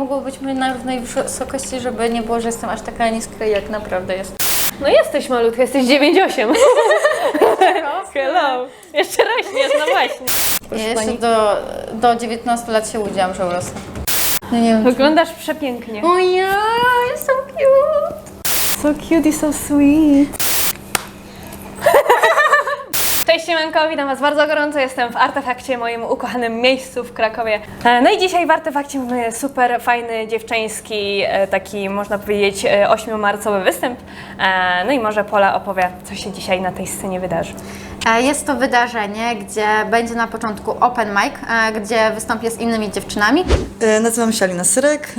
mogło być na równej wysokości, żeby nie było, że jestem aż taka niska, jak naprawdę jest. No jesteś malutka, jesteś 9,8. Hello. Jeszcze rośniesz, no właśnie. Ja Proszę jeszcze pani. do, do 19 lat się udziałam, że urosnę. No nie wiem. Wyglądasz przepięknie. O ja, jestem cute. So cute i so sweet. Cześć Siemanko, witam Was bardzo gorąco. Jestem w Artefakcie, moim ukochanym miejscu w Krakowie. E, No i dzisiaj w Artefakcie mamy super fajny, dziewczyński, e, taki można powiedzieć e, 8-marcowy występ. E, No i może Pola opowie, co się dzisiaj na tej scenie wydarzy. E, Jest to wydarzenie, gdzie będzie na początku open mic, e, gdzie wystąpię z innymi dziewczynami. E, Nazywam się Alina Syrek.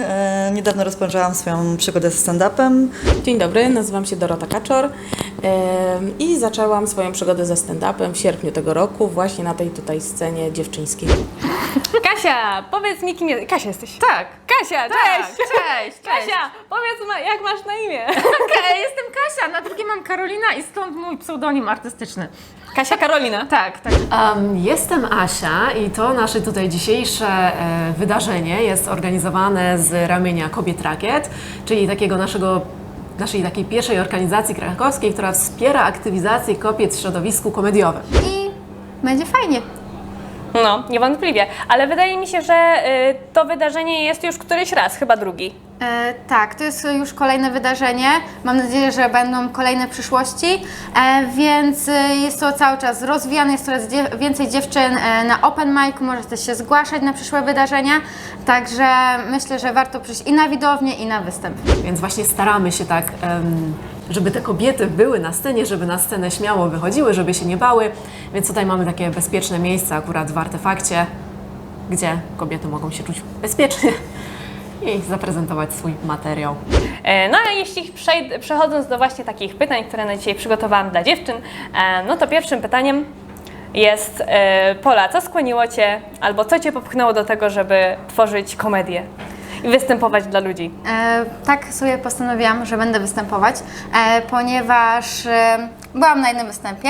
Niedawno rozpoczęłam swoją przygodę z stand-upem. Dzień dobry, nazywam się Dorota Kaczor i zaczęłam swoją przygodę ze stand-upem w sierpniu tego roku, właśnie na tej tutaj scenie dziewczyńskiej. Kasia, powiedz mi kim jest... Kasia jesteś? Tak. Kasia, cześć! cześć, Kasia, powiedz ma, jak masz na imię? Jestem Kasia, na drugie mam Karolina i stąd mój pseudonim artystyczny. Kasia Karolina. Tak, tak. Um, jestem Asia i to nasze tutaj dzisiejsze e, wydarzenie jest organizowane z ramienia Kobiet Rakiet, czyli takiego naszego naszej takiej pierwszej organizacji krakowskiej, która wspiera aktywizację kobiet w środowisku komediowym. I będzie fajnie. No, niewątpliwie. Ale wydaje mi się, że y, to wydarzenie jest już któryś raz, chyba drugi. E, tak, to jest już kolejne wydarzenie. Mam nadzieję, że będą kolejne w przyszłości, e, więc e, jest to cały czas rozwijane, jest coraz dzie- więcej dziewczyn e, na open mic, możecie się zgłaszać na przyszłe wydarzenia, także myślę, że warto przyjść i na widownię, i na występ. Więc właśnie staramy się tak, żeby te kobiety były na scenie, żeby na scenę śmiało wychodziły, żeby się nie bały. Więc tutaj mamy takie bezpieczne miejsce akurat w artefakcie, gdzie kobiety mogą się czuć bezpiecznie i zaprezentować swój materiał. E, No a jeśli przechodząc do właśnie takich pytań, które na dzisiaj przygotowałam dla dziewczyn, e, no to pierwszym pytaniem jest e, Pola, co skłoniło Cię albo co Cię popchnęło do tego, żeby tworzyć komedię i występować dla ludzi? E, tak sobie postanowiłam, że będę występować, e, ponieważ e, byłam na jednym występie,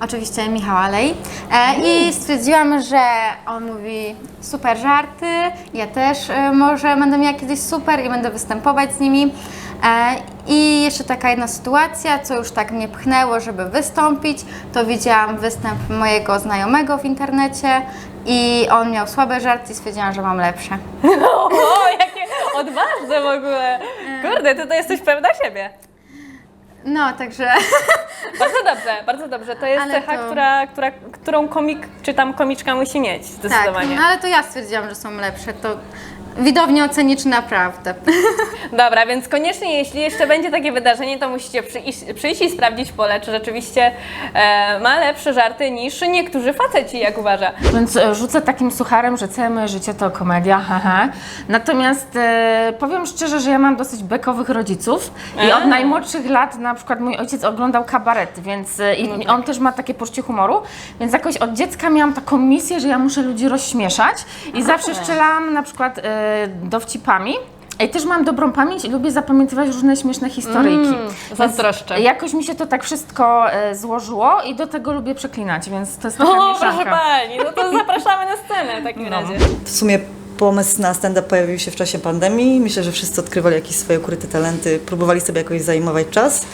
oczywiście Michała Lej, e, i stwierdziłam, że on mówi super żarty, ja też e, może będę miała kiedyś super i będę występować z nimi. E, I jeszcze taka jedna sytuacja, co już tak mnie pchnęło, żeby wystąpić, to widziałam występ mojego znajomego w internecie i on miał słabe żarty i stwierdziłam, że mam lepsze. O, jakie odważne w ogóle! Kurde, to jesteś pewna siebie. No, także Bardzo dobrze, bardzo dobrze. To jest Ale cecha, to- która, która, którą komik czy tam komiczka musi mieć, Tak, zdecydowanie. no ale to ja stwierdziłam, że są lepsze. To widownia oceni, czy naprawdę. Dobra, więc koniecznie, jeśli jeszcze będzie takie wydarzenie, to musicie przyjść, przyjść i sprawdzić pole, czy rzeczywiście e, ma lepsze żarty niż niektórzy faceci, jak uważa. Więc e, rzucę takim sucharem, że całe moje życie to komedia, haha. Natomiast e, powiem szczerze, że ja mam dosyć bekowych rodziców i od najmłodszych lat na przykład mój ojciec oglądał kabarety, więc e, i, i on też ma takie poczucie humoru, więc jakoś od dziecka miałam taką misję, że ja muszę ludzi rozśmieszać i zawsze strzelałam na przykład e, dowcipami. I też mam dobrą pamięć i lubię zapamiętywać różne śmieszne historyjki. Więc zazdroszczę. Jakoś mi się to tak wszystko e, złożyło i do tego lubię przeklinać, więc to jest taka O, mieszanka. proszę pani, no to zapraszamy na scenę w takim razie. W sumie pomysł na stand-up pojawił się w czasie pandemii. Myślę, że wszyscy odkrywali jakieś swoje ukryte talenty, próbowali sobie jakoś zajmować czas.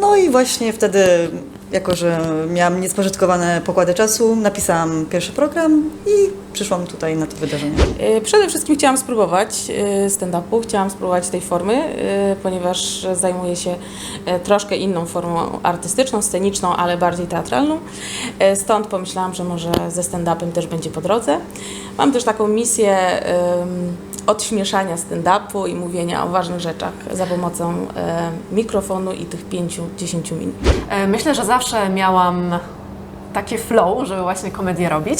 No i właśnie wtedy, jako że miałam niespożytkowane pokłady czasu, napisałam pierwszy program i przyszłam tutaj na to wydarzenie. E, Przede wszystkim chciałam spróbować e, stand-upu, chciałam spróbować tej formy, e, ponieważ zajmuję się troszkę inną formą artystyczną, sceniczną, ale bardziej teatralną. Stąd pomyślałam, że może ze stand-upem też będzie po drodze. Mam też taką misję odśmieszania stand-upu i mówienia o ważnych rzeczach za pomocą e, mikrofonu i tych 5-10 minut. E, Myślę, że zawsze miałam takie flow, żeby właśnie komedię robić.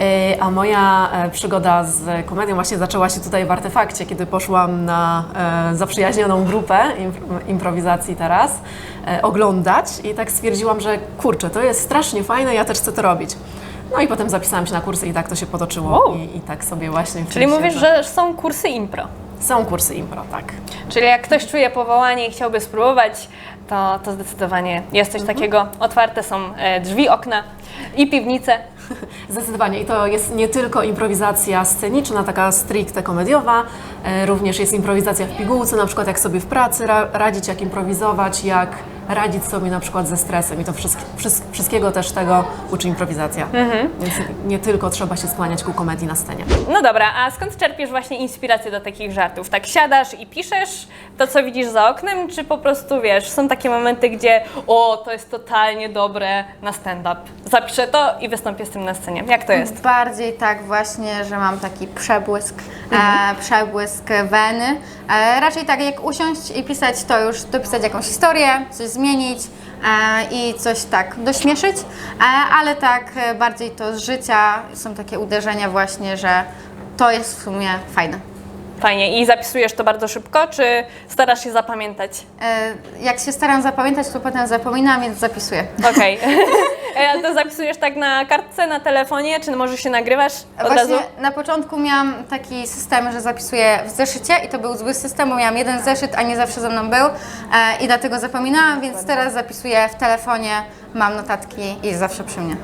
E, A moja e, przygoda z komedią właśnie zaczęła się tutaj w Artefakcie, kiedy poszłam na e, zaprzyjaźnioną grupę imp- improwizacji teraz e, oglądać i tak stwierdziłam, że kurczę, to jest strasznie fajne, ja też chcę to robić. No i potem zapisałam się na kursy i tak to się potoczyło Wow. i, i tak sobie właśnie Czyli mówisz, że są kursy impro. Są kursy impro, tak. Czyli jak ktoś czuje powołanie i chciałby spróbować, to, to zdecydowanie jest coś takiego. Otwarte są e, drzwi, okna i piwnice. Zdecydowanie. I to jest nie tylko improwizacja sceniczna, taka stricte komediowa, e, również jest improwizacja w pigułce, na przykład jak sobie w pracy ra radzić, jak improwizować, jak radzić sobie na przykład ze stresem. I to wszystk wszystk wszystkiego też tego uczy improwizacja. Więc nie tylko trzeba się skłaniać ku komedii na scenie. No dobra, a skąd czerpiesz właśnie inspirację do takich żartów? Tak siadasz i piszesz to, co widzisz za oknem, czy po prostu wiesz, są takie momenty, gdzie o, to jest totalnie dobre na stand-up. Zapiszę to i wystąpię z tym na scenie. Jak to jest? Bardziej tak właśnie, że mam taki przebłysk, Mhm. e, przebłysk weny. E, raczej tak jak usiąść i pisać, to już dopisać jakąś historię, coś zmienić e, i coś tak dośmieszyć, e, ale tak e, bardziej to z życia są takie uderzenia właśnie, że to jest w sumie fajne. Fajnie. I zapisujesz to bardzo szybko, czy starasz się zapamiętać? E, jak się staram zapamiętać, to potem zapominam, więc zapisuję. Okej. E, A to zapisujesz tak na kartce, na telefonie, czy może się nagrywasz od Właśnie razu? na początku miałam taki system, że zapisuję w zeszycie i to był zły system, bo miałam jeden zeszyt, a nie zawsze ze mną był e, i dlatego zapominałam, więc teraz zapisuję w telefonie, mam notatki i jest zawsze przy mnie.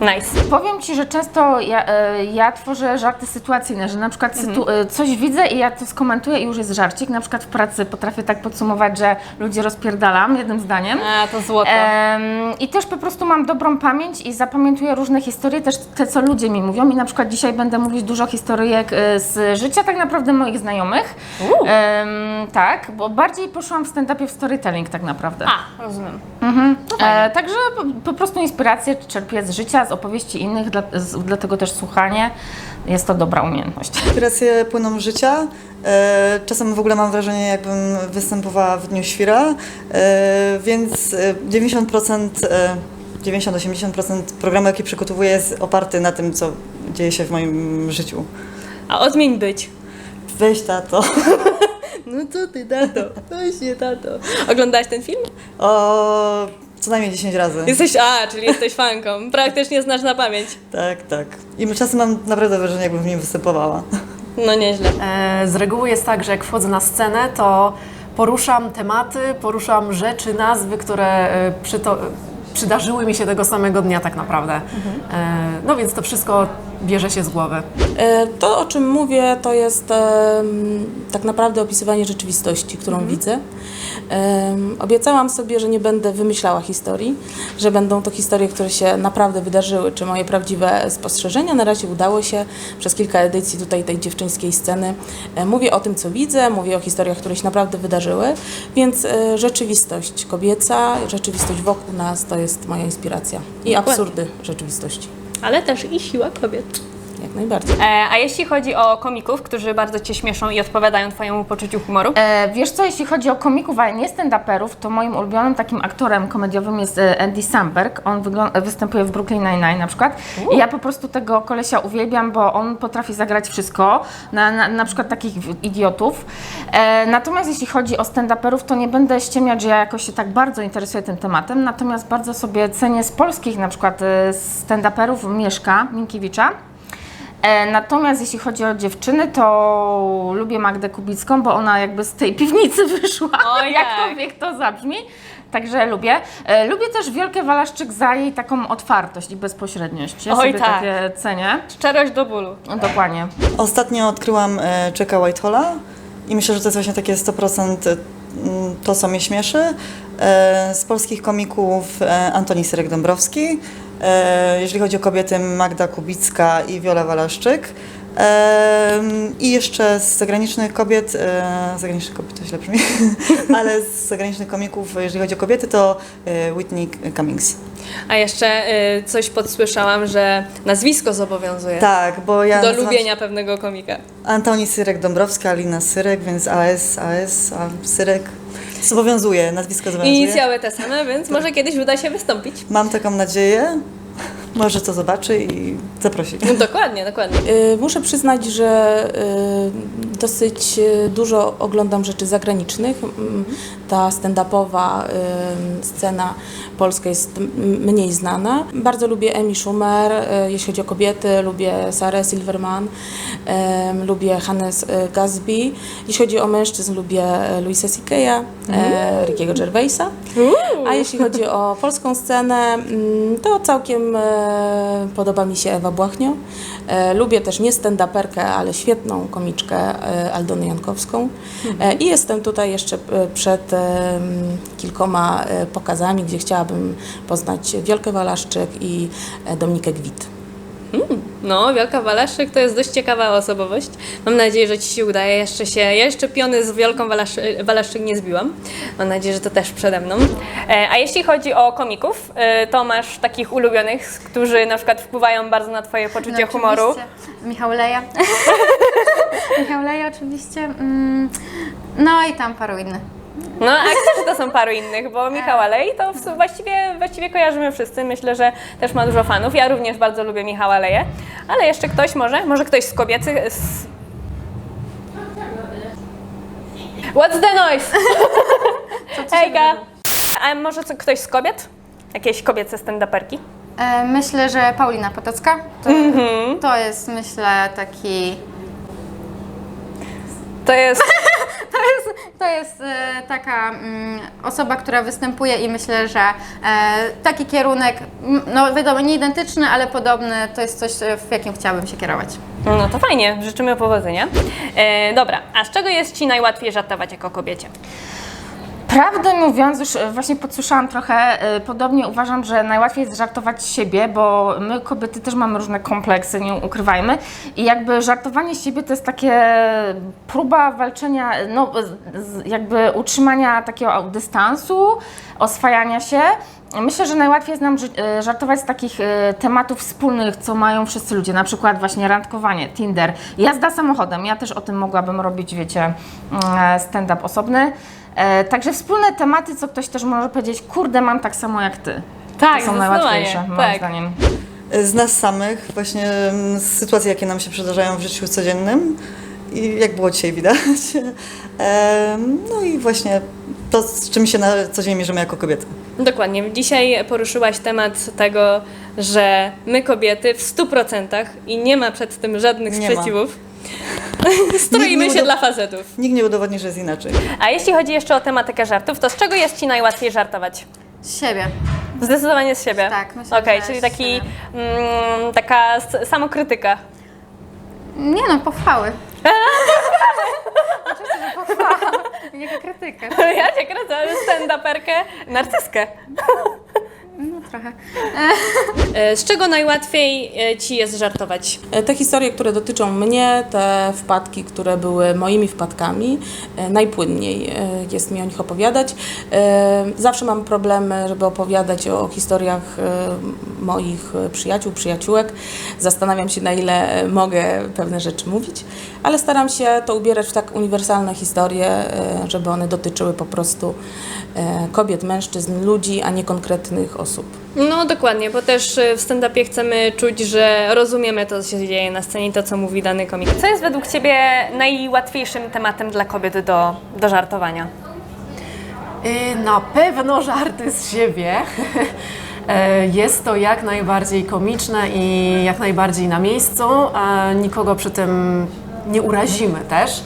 Nice. Powiem Ci, że często ja, e, ja tworzę żarty sytuacyjne, że na przykład sytu- e, coś widzę i ja to skomentuję i już jest żarcik. Na przykład w pracy potrafię tak podsumować, że ludzi rozpierdalam jednym zdaniem. A, to złoto. Em, I też po prostu mam dobrą pamięć i zapamiętuję różne historie, też te, co ludzie mi mówią. I na przykład dzisiaj będę mówić dużo historyjek e, z życia tak naprawdę moich znajomych. Em, tak, bo bardziej poszłam w stand-upie w storytelling tak naprawdę. A, rozumiem. E, także po, po prostu inspirację czerpię z życia, z opowieści innych, dla, z, dlatego też słuchanie jest to dobra umiejętność. Inspiracje płyną z życia. E, Czasem w ogóle mam wrażenie, jakbym występowała w Dniu Świra, e, więc e, 90%, e, 90-80% programu, jaki przygotowuję, jest oparty na tym, co dzieje się w moim życiu. A odmień być. Weź tato. No co ty, tato? Właśnie, tato. Oglądałaś ten film? O, co najmniej 10 razy. Jesteś, a, czyli jesteś fanką. Praktycznie znasz na pamięć. Tak, tak. I czasem mam naprawdę wrażenie, jakbym w nim występowała. No nieźle. E, Z reguły jest tak, że jak wchodzę na scenę, to poruszam tematy, poruszam rzeczy, nazwy, które e, przyto- przydarzyły mi się tego samego dnia tak naprawdę. E, No więc to wszystko bierze się z głowy. E, To, o czym mówię, to jest tak naprawdę opisywanie rzeczywistości, którą widzę. Em, Obiecałam sobie, że nie będę wymyślała historii, że będą to historie, które się naprawdę wydarzyły, czy moje prawdziwe spostrzeżenia. Na razie udało się przez kilka edycji tutaj tej dziewczyńskiej sceny. E, Mówię o tym, co widzę, mówię o historiach, które się naprawdę wydarzyły, więc e, rzeczywistość kobieca, rzeczywistość wokół nas to jest moja inspiracja. I absurdy rzeczywistości, Ale też i siła kobiet. Jak najbardziej. E, a jeśli chodzi o komików, którzy bardzo Cię śmieszą i odpowiadają Twojemu poczuciu humoru? E, wiesz co, jeśli chodzi o komików, ale nie stand-uperów, to moim ulubionym takim aktorem komediowym jest e, Andy Samberg. On występuje w Brooklyn Nine-Nine na przykład. I ja po prostu tego kolesia uwielbiam, bo on potrafi zagrać wszystko, na, na, na przykład takich idiotów. E, natomiast jeśli chodzi o stand-uperów, to nie będę ściemniać, że ja jakoś się tak bardzo interesuję tym tematem, natomiast bardzo sobie cenię z polskich na przykład e, stand-uperów Mieszka Minkiewicza. E, Natomiast jeśli chodzi o dziewczyny, to lubię Magdę Kubicką, bo ona jakby z tej piwnicy wyszła. O, Jak to wie, kto zabrzmi. Także lubię. E, Lubię też Wielkę Walaszczyk za jej taką otwartość i bezpośredniość. Ja Oj, sobie tak. takie cenię. Szczerość do bólu. No, dokładnie. Ostatnio odkryłam e, Jacka Whitehola i myślę, że to jest właśnie takie 100% mm, to, co mnie śmieszy. E, z polskich komików e, Antoni Syrek-Dąbrowski, e, jeżeli chodzi o kobiety Magda Kubicka i Wiola Walaszczyk. I jeszcze z zagranicznych kobiet, zagranicznych kobiet to źle brzmi, ale z zagranicznych komików, jeżeli chodzi o kobiety, to Whitney Cummings. A jeszcze coś podsłyszałam, że nazwisko zobowiązuje Tak, bo ja do lubienia pewnego komika. Antoni Syrek-Dąbrowska, Alina Syrek, więc AS, AS, a Syrek zobowiązuje, nazwisko zobowiązuje. Inicjały te same, więc może kiedyś uda się wystąpić. Mam taką nadzieję, może to zobaczy i zaprosi. No, dokładnie, dokładnie. Y, Muszę przyznać, że y, dosyć y, dużo oglądam rzeczy zagranicznych. Mm, Ta stand-upowa scena polska jest mniej znana. Bardzo lubię Amy Schumer, jeśli chodzi o kobiety, lubię Sarah Silverman, lubię Hannes Gatsby. Jeśli chodzi o mężczyzn, lubię y, Louisa C.K.'a, y, Rickiego Gervaisa. A jeśli chodzi o polską scenę, mm, to całkiem e, e, podoba mi się Ewa Błachnio. E, lubię też nie stand-uperkę, ale świetną komiczkę e, Aldonę Jankowską. E, I jestem tutaj jeszcze e, przed kilkoma e, pokazami, gdzie chciałabym poznać Wielkę Walaszczyk i e, Dominikę Gwit. No, Wielka Walaszczyk to jest dość ciekawa osobowość. Mam nadzieję, że Ci się udaje. Jeszcze się, ja jeszcze piony z Wielką Walasz- Walaszczyk nie zbiłam. Mam nadzieję, że to też przede mną. E, a jeśli chodzi o komików, e, to masz takich ulubionych, którzy na przykład wpływają bardzo na Twoje poczucie No, humoru. oczywiście. Michał Leja. Michał Leja oczywiście. Mm, no i tam paru innych. No, a aktorzy to są paru innych, bo Michał Alej to w- właściwie, właściwie kojarzymy wszyscy. Myślę, że też ma dużo fanów. Ja również bardzo lubię Michała Leję. Ale jeszcze ktoś może? Może ktoś z kobiecych... Z... What's the noise? Hejka! A może co, ktoś z kobiet? Jakieś kobiece stand-uperki? E, myślę, że Paulina Potocka to, Mhm. to jest, myślę, taki. To jest... To jest, e, taka mm, osoba, która występuje i myślę, że e, taki kierunek, no wiadomo, nie identyczny, ale podobny, to jest coś, e, w jakim chciałabym się kierować. No to fajnie, życzymy powodzenia. E, dobra, a z czego jest Ci najłatwiej żartować jako kobiecie? Prawdę mówiąc, już e, właśnie podsłyszałam trochę, e, podobnie uważam, że najłatwiej jest żartować z siebie, bo my kobiety też mamy różne kompleksy, nie ukrywajmy. I jakby żartowanie z siebie to jest takie próba walczenia, no jakby utrzymania takiego dystansu, oswajania się. Myślę, że najłatwiej jest nam e, żartować z takich tematów wspólnych, co mają wszyscy ludzie, na przykład właśnie randkowanie, Tinder, jazda samochodem. Ja też o tym mogłabym robić, wiecie, mm, stand-up osobny. E, Także wspólne tematy, co ktoś też może powiedzieć, kurde, mam tak samo jak ty. Tak, to są najłatwiejsze, moim tak. zdaniem. Z nas samych, właśnie mm, z sytuacji, jakie nam się przydarzają w życiu codziennym i jak było dzisiaj widać. No i właśnie to, z czym się na co dzień mierzymy jako kobiety. Dokładnie. Dzisiaj poruszyłaś temat tego, że my kobiety w 100% i nie ma przed tym żadnych Nie ma. Stroimy się dla facetów. Nikt nie udowodni, że jest inaczej. A jeśli chodzi jeszcze o tematykę żartów, to z czego jest Ci najłatwiej żartować? Z siebie. Zdecydowanie z siebie. Tak, myślę, Okej, że czyli taki, mm, taka samokrytyka. Nie no, pochwały. Oczywiście, że pochwała. Nie krytykę. Ja cię kręcę, stand-uperkę, narcyskę. No trochę. E, Z czego najłatwiej e, Ci jest żartować? E, Te historie, które dotyczą mnie, te wpadki, które były moimi wpadkami, e, najpłynniej e, jest mi o nich opowiadać. E, Zawsze mam problemy, żeby opowiadać o historiach e, moich e, przyjaciół, przyjaciółek. Zastanawiam się, na ile e, mogę pewne rzeczy mówić, ale staram się to ubierać w tak uniwersalne historie, e, żeby one dotyczyły po prostu e, kobiet, mężczyzn, ludzi, a nie konkretnych osób. No dokładnie, bo też e, w stand-upie chcemy czuć, że rozumiemy to, co się dzieje na scenie, to, co mówi dany komik. Co jest według Ciebie najłatwiejszym tematem dla kobiet do, do żartowania? Y, Na pewno żarty z siebie. E, Jest to jak najbardziej komiczne i jak najbardziej na miejscu. a Nikogo przy tym nie urazimy też,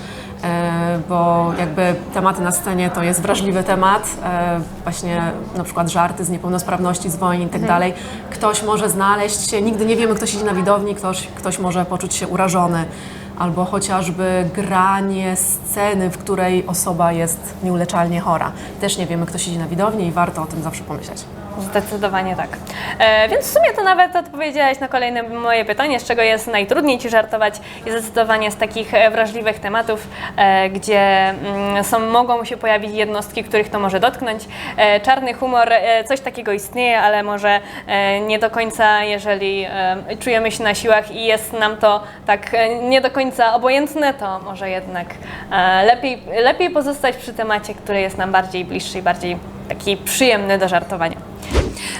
bo jakby tematy na scenie to jest wrażliwy temat. e, Właśnie na przykład żarty z niepełnosprawności, z wojny i tak dalej. Ktoś może znaleźć się, nigdy nie wiemy, kto siedzi na widowni, ktoś, ktoś może poczuć się urażony. Albo chociażby granie sceny, w której osoba jest nieuleczalnie chora. Też nie wiemy, kto siedzi na widowni i warto o tym zawsze pomyśleć. Zdecydowanie tak. E, więc w sumie to nawet odpowiedziałaś na kolejne moje pytanie, z czego jest najtrudniej Ci żartować i zdecydowanie z takich e, wrażliwych tematów, e, gdzie mm, są, mogą się pojawić jednostki, których to może dotknąć. E, czarny humor, e, coś takiego istnieje, ale może e, nie do końca, jeżeli e, czujemy się na siłach i jest nam to tak e, nie do końca obojętne, to może jednak e, lepiej, lepiej pozostać przy temacie, który jest nam bardziej bliższy i bardziej taki przyjemny do żartowania.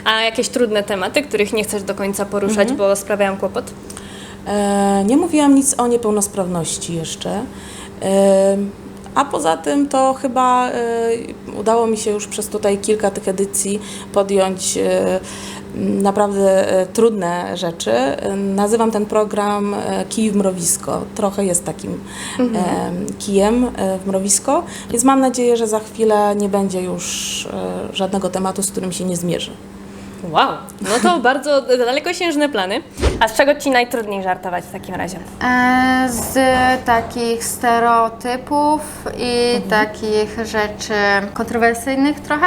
A jakieś trudne tematy, których nie chcesz do końca poruszać, bo sprawiają kłopot? E, Nie mówiłam nic o niepełnosprawności jeszcze. E, A poza tym to chyba e, udało mi się już przez tutaj kilka tych edycji podjąć m, naprawdę e, trudne rzeczy. Nazywam ten program Kij w mrowisko. Trochę jest takim e, kijem w mrowisko, więc mam nadzieję, że za chwilę nie będzie już żadnego tematu, z którym się nie zmierzy. Wow, no to bardzo dalekosiężne plany. A z czego Ci najtrudniej żartować w takim razie? E, z takich stereotypów i takich rzeczy kontrowersyjnych trochę,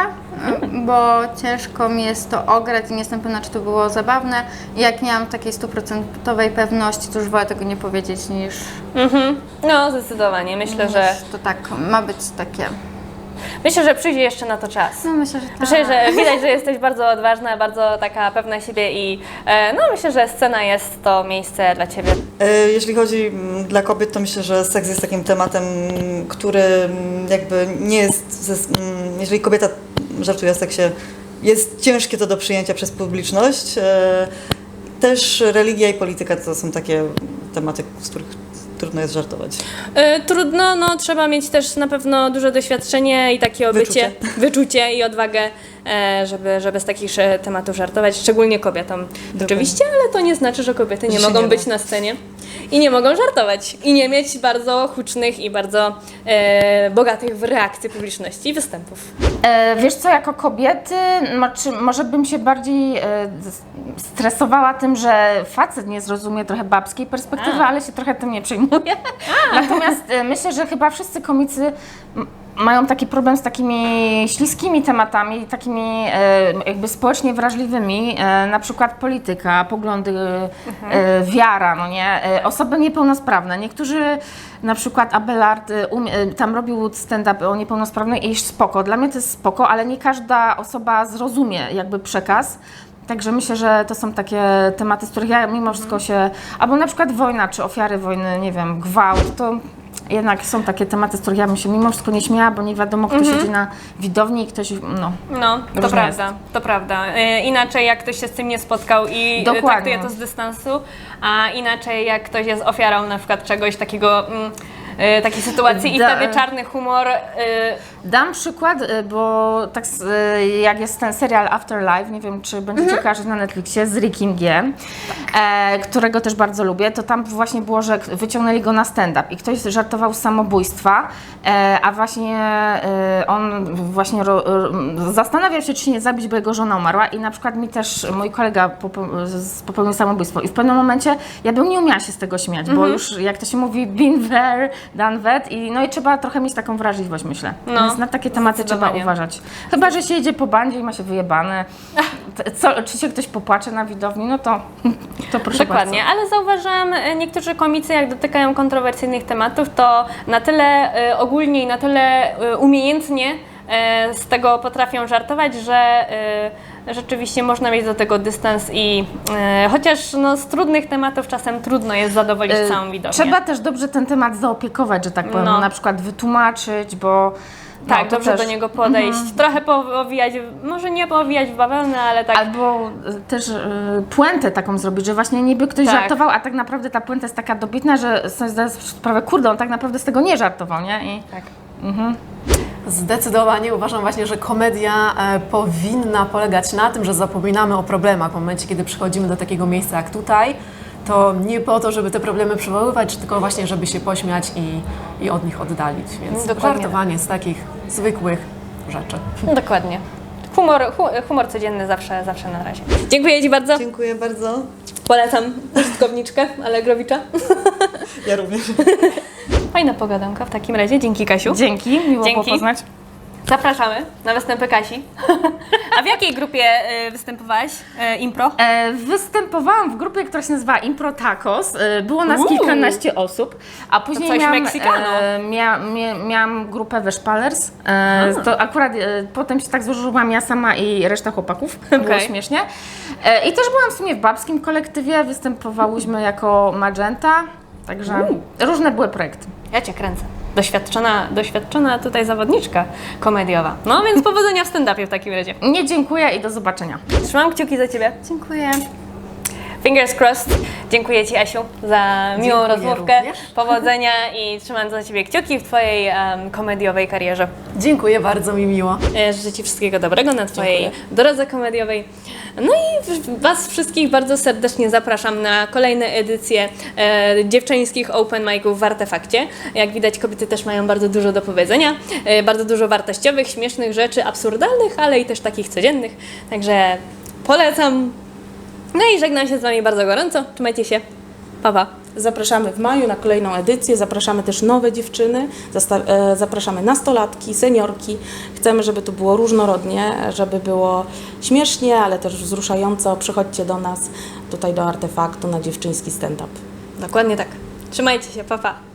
bo ciężko mi jest to ograć i nie jestem pewna, czy to było zabawne. Jak nie mam takiej stuprocentowej pewności, to już wolę tego nie powiedzieć niż, Mhm. No, zdecydowanie. Myślę, że niż to tak ma być takie. Myślę, że przyjdzie jeszcze na to czas. No myślę, że tak. Myślę, że widać, że jesteś bardzo odważna, bardzo taka pewna siebie i e, no myślę, że scena jest to miejsce dla Ciebie. E, Jeśli chodzi mm, dla kobiet, to myślę, że seks jest takim tematem, mm, który mm, jakby nie jest, ze- mm, jeżeli kobieta żartuje o seksie, jest ciężkie to do przyjęcia przez publiczność. E, Też religia i polityka to są takie tematy, z których trudno jest żartować. E, Trudno, no trzeba mieć też na pewno duże doświadczenie i takie obycie, wyczucie, i odwagę, żeby, żeby z takich e, tematów żartować, szczególnie kobietom. Oczywiście, ale to nie znaczy, że kobiety nie mogą nie być na scenie i nie mogą żartować i nie mieć bardzo hucznych i bardzo e, bogatych w reakcji publiczności i występów. E, wiesz co, jako kobiety, mo- czy może bym się bardziej e, stresowała tym, że facet nie zrozumie trochę babskiej perspektywy, ale się trochę tym nie przejmuję. Natomiast e, myślę, że chyba wszyscy komicy mają taki problem z takimi śliskimi tematami, takimi e, jakby społecznie wrażliwymi, e, na przykład polityka, poglądy, e, wiara, no nie, e, osoby niepełnosprawne. Niektórzy, na przykład Abelard e, umie, e, tam robił stand-up o niepełnosprawnej i spoko. Dla mnie to jest spoko, ale nie każda osoba zrozumie jakby przekaz. Także myślę, że to są takie tematy, z których ja mimo wszystko się, albo na przykład wojna, czy ofiary wojny, nie wiem, gwałt, to jednak są takie tematy, z których ja bym się mimo wszystko nie śmiała, bo nie wiadomo, kto siedzi na widowni i ktoś, no. No, to Różnie prawda, to prawda. E, inaczej jak ktoś się z tym nie spotkał i Dokładnie. traktuje to z dystansu, a inaczej jak ktoś jest ofiarą na przykład czegoś takiego, mm, e, takiej sytuacji i Da- wtedy czarny humor e, Dam przykład, y, bo tak y, jak jest ten serial Afterlife, nie wiem czy będziecie Mhm. kojarzyć na Netflixie z Rickiem G, e, którego też bardzo lubię, to tam właśnie było, że wyciągnęli go na stand-up i ktoś żartował z samobójstwa, e, a właśnie e, on właśnie zastanawiał się, czy się nie zabić, bo jego żona umarła i na przykład mi też mój kolega popełnił samobójstwo i w pewnym momencie ja bym nie umiała się z tego śmiać, Mhm. bo już jak to się mówi, been there, done that i no i trzeba trochę mieć taką wrażliwość, myślę. No, Więc na takie tematy trzeba uważać. Chyba, że się jedzie po bandzie i ma się wyjebane. Co, czy się ktoś popłacze na widowni, no to, to proszę Dokładnie, bardzo. ale zauważyłam, e, niektórzy komicy jak dotykają kontrowersyjnych tematów, to na tyle e, ogólnie i na tyle e, umiejętnie e, z tego potrafią żartować, że e, rzeczywiście można mieć do tego dystans i e, chociaż no, z trudnych tematów czasem trudno jest zadowolić Y, całą widownię. Trzeba też dobrze ten temat zaopiekować, że tak powiem, No. na przykład wytłumaczyć, bo no, tak, to dobrze też, do niego podejść, trochę poowijać, może nie poowijać w bawełnę, ale tak Albo y, też y, puentę taką zrobić, że właśnie niby ktoś Tak. żartował, a tak naprawdę ta puenta jest taka dobitna, że sobie zdaję sprawę, kurde, on tak naprawdę z tego nie żartował, nie? I Tak. Zdecydowanie uważam właśnie, że komedia e, powinna polegać na tym, że zapominamy o problemach w momencie, kiedy przychodzimy do takiego miejsca jak tutaj. To nie po to, żeby te problemy przywoływać, tylko właśnie, żeby się pośmiać i, i od nich oddalić. Więc Dokładnie. żartowanie z takich zwykłych rzeczy. dokładnie. Humor, hu, humor codzienny zawsze, zawsze na razie. Dziękuję Ci bardzo. Dziękuję bardzo. Polecam użytkowniczkę Allegrowicza. Ja również. Fajna pogadanka w takim razie. Dzięki Kasiu. dzięki, miło Dzięki. było poznać. Zapraszamy na występy Kasi. A w jakiej grupie y, występowałaś? Y, impro? E, występowałam w grupie, która się nazywa Impro Tacos. E, było nas Uuu. kilkanaście osób, a później coś miałam, e, mia, mia, miałam grupę Weszpalers. E, to akurat e, potem się tak złożyłam ja sama i reszta chłopaków. Było Okej. śmiesznie. E, I też byłam w sumie w babskim kolektywie. Występowałyśmy jako Magenta. Także różne były projekty. Ja Cię kręcę. Doświadczona, doświadczona tutaj zawodniczka komediowa. No więc powodzenia w stand-upie w takim razie. Nie dziękuję i do zobaczenia. Trzymam kciuki za Ciebie. Dziękuję. Fingers crossed. Dziękuję Ci, Asiu, za miłą Dziękuję rozmówkę. również. Powodzenia i trzymam za Ciebie kciuki w Twojej em, komediowej karierze. Dziękuję, bardzo mi miło. E, Życzę Ci wszystkiego dobrego na Twojej drodze komediowej. No i w- Was wszystkich bardzo serdecznie zapraszam na kolejne edycje e, dziewczyńskich open miców w Artefakcie. Jak widać, kobiety też mają bardzo dużo do powiedzenia, e, bardzo dużo wartościowych, śmiesznych rzeczy, absurdalnych, ale i też takich codziennych. Także polecam. No i żegnam się z Wami bardzo gorąco. Trzymajcie się. Pa, pa. Zapraszamy w maju na kolejną edycję, zapraszamy też nowe dziewczyny, e, zapraszamy nastolatki, seniorki. Chcemy, żeby tu było różnorodnie, żeby było śmiesznie, ale też wzruszająco. Przychodźcie do nas tutaj do artefaktu na dziewczyński stand-up. Dokładnie tak. Trzymajcie się, pa, pa.